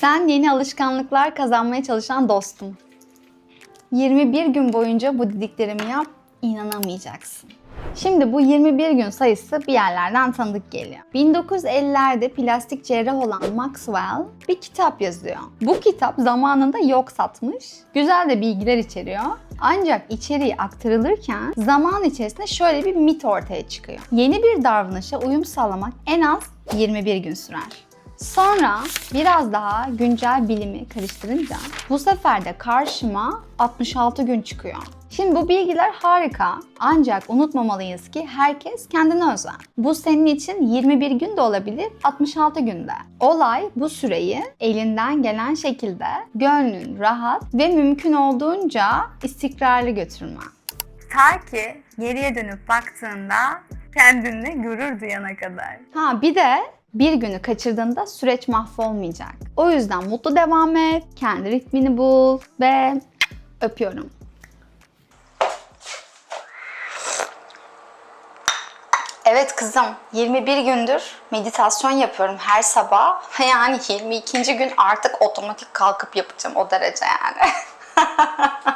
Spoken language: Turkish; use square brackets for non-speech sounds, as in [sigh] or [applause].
Sen yeni alışkanlıklar kazanmaya çalışan dostum. 21 gün boyunca bu dediklerimi yap, inanamayacaksın. Şimdi bu 21 gün sayısı bir yerlerden tanıdık geliyor. 1950'lerde plastik cerrah olan Maxwell bir kitap yazıyor. Bu kitap zamanında yok satmış, güzel de bilgiler içeriyor. Ancak içeriği aktarılırken zaman içerisinde şöyle bir mit ortaya çıkıyor. Yeni bir davranışa uyum sağlamak en az 21 gün sürer. Sonra biraz daha güncel bilimi karıştırınca bu sefer de karşıma 66 gün çıkıyor. Şimdi bu bilgiler harika ancak unutmamalıyız ki herkes kendine özel. Bu senin için 21 gün de olabilir, 66 günde. Olay bu süreyi elinden gelen şekilde gönlün rahat ve mümkün olduğunca istikrarlı götürmen. Ta ki geriye dönüp baktığında kendinle gurur duyana kadar. Ha bir de bir günü kaçırdığında süreç mahvolmayacak. O yüzden mutlu devam et, kendi ritmini bul ve öpüyorum. Evet kızım, 21 gündür meditasyon yapıyorum her sabah. [laughs] Yani 22. gün artık otomatik kalkıp yapacağım o derece yani. [laughs]